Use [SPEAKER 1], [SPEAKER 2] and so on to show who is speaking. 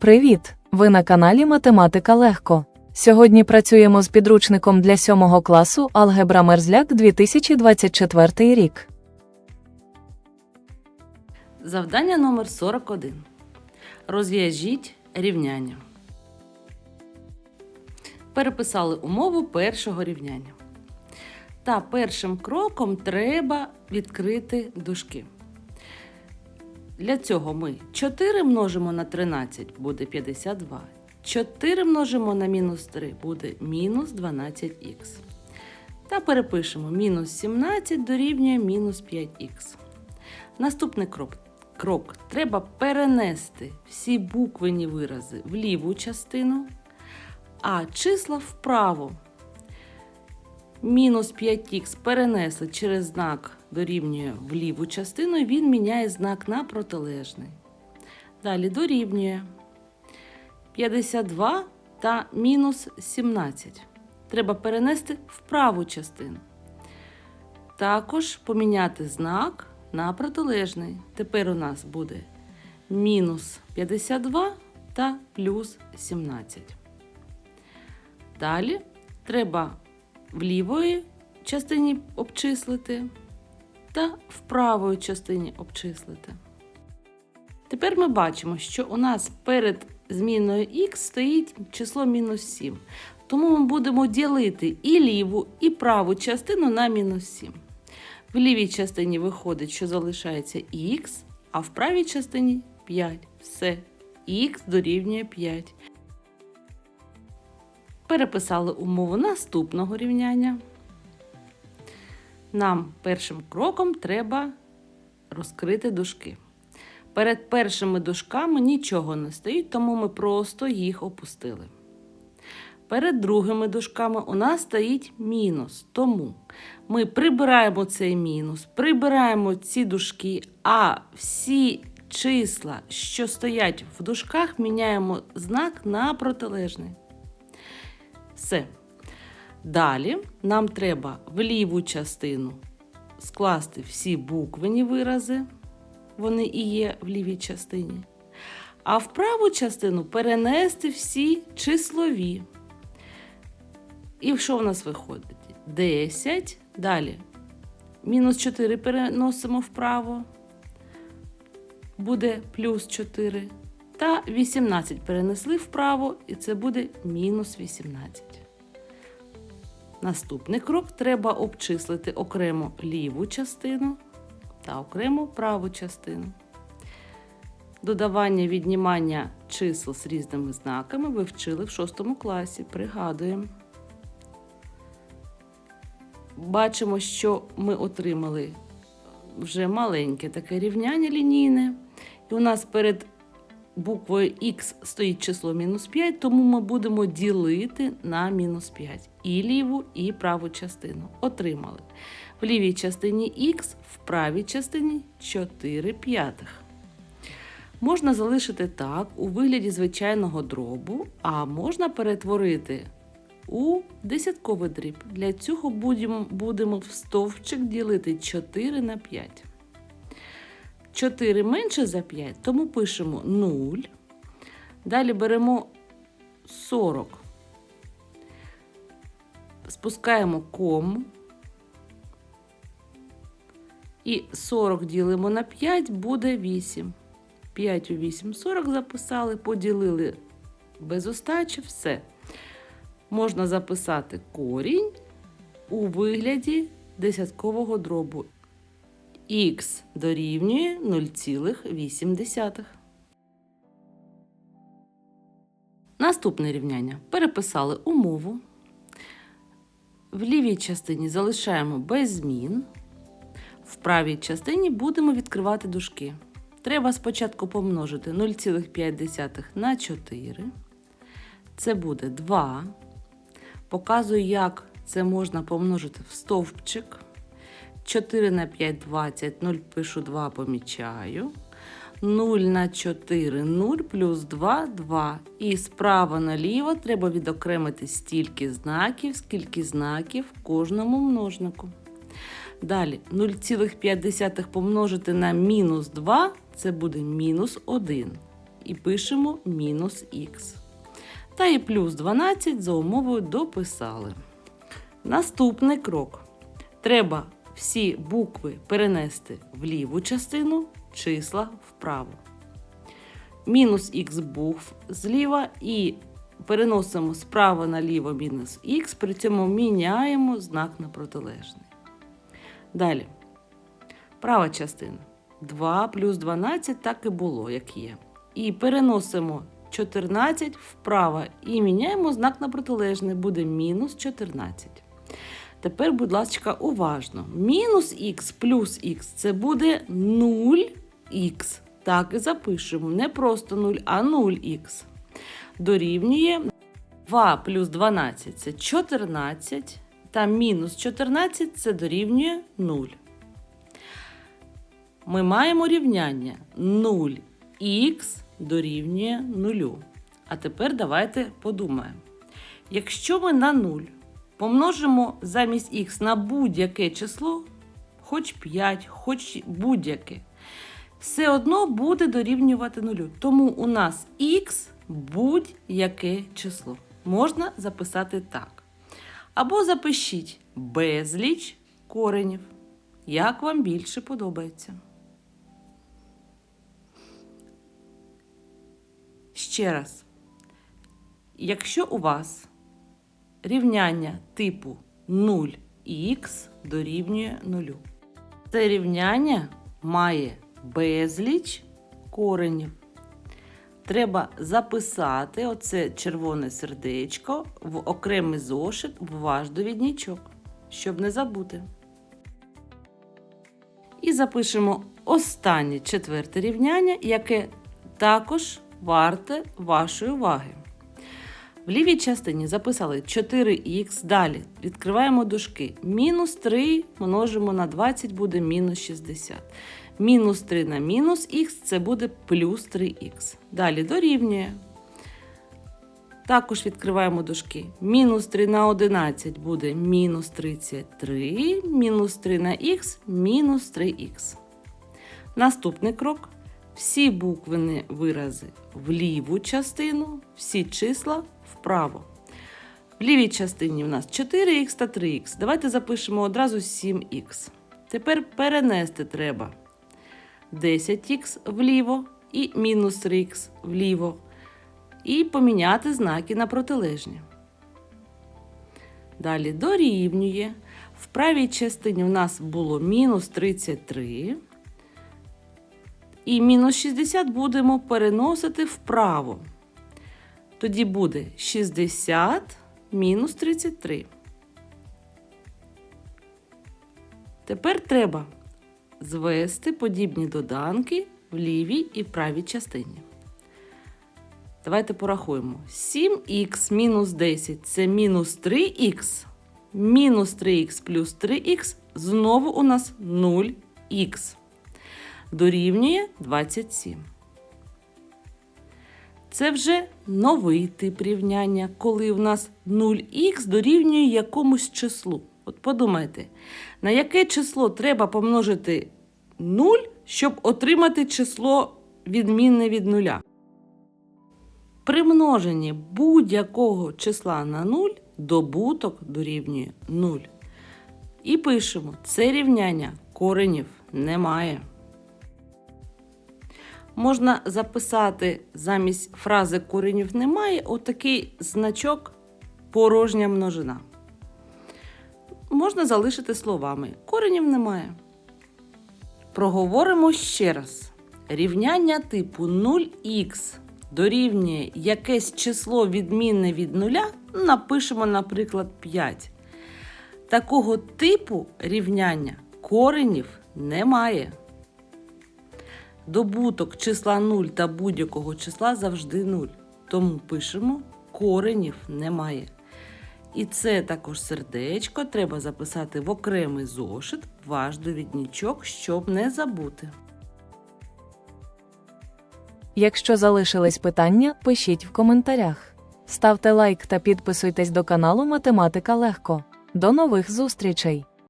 [SPEAKER 1] Привіт! Ви на каналі Математика Легко. Сьогодні працюємо з підручником для 7 класу Алгебра Мерзляк 2024 рік.
[SPEAKER 2] Завдання номер 41. Розв'яжіть рівняння. Переписали умову першого рівняння. Та першим кроком треба відкрити дужки. Для цього ми 4 множимо на 13 буде 52. 4 множимо на мінус 3 буде мінус 12х. Та перепишемо мінус 17 дорівнює мінус 5х. Наступний крок. Крок. Треба перенести всі буквені вирази в ліву частину, а числа вправо. Мінус 5х перенесли через знак дорівнює в ліву частину, і він міняє знак на протилежний. Далі дорівнює 52 та мінус 17. Треба перенести в праву частину. Також поміняти знак на протилежний. Тепер у нас буде мінус 52 та плюс 17. Далі треба в лівої частині обчислити та в правої частині обчислити. Тепер ми бачимо, що у нас перед зміною х стоїть число мінус 7. Тому ми будемо ділити і ліву, і праву частину на мінус 7. В лівій частині виходить, що залишається х, а в правій частині 5. Все. Х дорівнює 5. Переписали умову наступного рівняння. Нам першим кроком треба розкрити дужки. Перед першими дужками нічого не стоїть, тому ми просто їх опустили. Перед другими дужками у нас стоїть мінус. Тому ми прибираємо цей мінус, прибираємо ці дужки, а всі числа, що стоять в дужках, міняємо знак на протилежний. Все. Далі нам треба в ліву частину скласти всі буквені вирази, вони і є в лівій частині. А в праву частину перенести всі числові. І що в нас виходить? 10. Далі. Мінус 4 переносимо вправо. Буде плюс 4. Та 18 перенесли вправо, і це буде мінус 18. Наступний крок треба обчислити окремо ліву частину та окремо праву частину. Додавання віднімання чисел з різними знаками ви вчили в 6 класі. Пригадуємо. Бачимо, що ми отримали вже маленьке таке рівняння лінійне. І у нас перед буквою Х стоїть число мінус 5, тому ми будемо ділити на мінус 5 і ліву, і праву частину. Отримали. В лівій частині Х, в правій частині 4 п'ятих. Можна залишити так у вигляді звичайного дробу, а можна перетворити у десятковий дріб. Для цього будемо, будемо в стовпчик ділити 4 на 5. 4 менше за 5, тому пишемо 0. Далі беремо 40. Спускаємо кому. І 40 ділимо на 5, буде 8. 5 у 8, 40 записали, поділили без остачі, все. Можна записати корінь у вигляді десяткового дробу. Х дорівнює 0,8. Наступне рівняння. Переписали умову. В лівій частині залишаємо без змін. В правій частині будемо відкривати дужки. Треба спочатку помножити 0,5 на 4. Це буде 2. Показую, як це можна помножити в стовпчик. 4 на 5 20, 0 пишу 2, помічаю. 0 на 4 0 плюс 2 2. І справа наліво треба відокремити стільки знаків, скільки знаків в кожному множнику. Далі 0,5 помножити на мінус 2 це буде мінус 1. і пишемо мінус х. Та і плюс 12 за умовою дописали. Наступний крок. Треба всі букви перенести в ліву частину, числа вправо. Мінус х букв зліва і переносимо справа наліво мінус х, при цьому міняємо знак на протилежний. Далі. Права частина. 2 плюс 12 так і було, як є. І переносимо 14 вправо і міняємо знак на протилежний, буде мінус 14. Тепер, будь ласка, уважно. Мінус х плюс х це буде 0х. Так і запишемо. Не просто 0, а 0х. Дорівнює 2 плюс 12 це 14, та мінус 14 це дорівнює 0. Ми маємо рівняння 0х дорівнює 0. А тепер давайте подумаємо. Якщо ми на 0 помножимо замість х на будь-яке число, хоч 5, хоч будь-яке, все одно буде дорівнювати 0. Тому у нас х будь-яке число. Можна записати так. Або запишіть безліч коренів. Як вам більше подобається. Ще раз. Якщо у вас рівняння типу 0х дорівнює 0, це рівняння має безліч коренів. Треба записати оце червоне сердечко в окремий зошит в ваш довідничок, щоб не забути. І запишемо останнє четверте рівняння, яке також варте вашої уваги. В лівій частині записали 4х. Далі відкриваємо дужки. Мінус 3 множимо на 20 буде мінус 60. Мінус 3 на мінус х це буде плюс 3х. Далі дорівнює. Також відкриваємо дужки. Мінус 3 на 11 буде мінус 33, мінус 3 на х, мінус 3х. Наступний крок. Всі буквені вирази в ліву частину, всі числа вправо. В лівій частині в нас 4х та 3х. Давайте запишемо одразу 7х. Тепер перенести треба 10х вліво і мінус 3х вліво. І поміняти знаки на протилежні. Далі дорівнює. В правій частині в нас було мінус 33. І мінус 60 будемо переносити вправо. Тоді буде 60 мінус 33. Тепер треба звести подібні доданки в лівій і правій частині. Давайте порахуємо. 7х мінус 10 це мінус 3х. Мінус 3х плюс 3х знову у нас 0х. Дорівнює 27. Це вже новий тип рівняння, коли в нас 0х дорівнює якомусь числу. От подумайте, на яке число треба помножити 0, щоб отримати число відмінне від нуля. При множенні будь-якого числа на 0 добуток дорівнює 0. І пишемо, це рівняння коренів немає. Можна записати замість фрази коренів немає отакий значок порожня множина. Можна залишити словами коренів немає. Проговоримо ще раз. Рівняння типу 0х дорівнює якесь число відмінне від нуля, напишемо, наприклад, 5. Такого типу рівняння коренів немає. Добуток числа 0 та будь-якого числа завжди 0. Тому пишемо коренів немає. І це також сердечко треба записати в окремий зошит, ваш довідничок, щоб не забути.
[SPEAKER 1] Якщо залишились питання, пишіть в коментарях. Ставте лайк та підписуйтесь до каналу Математика Легко. До нових зустрічей!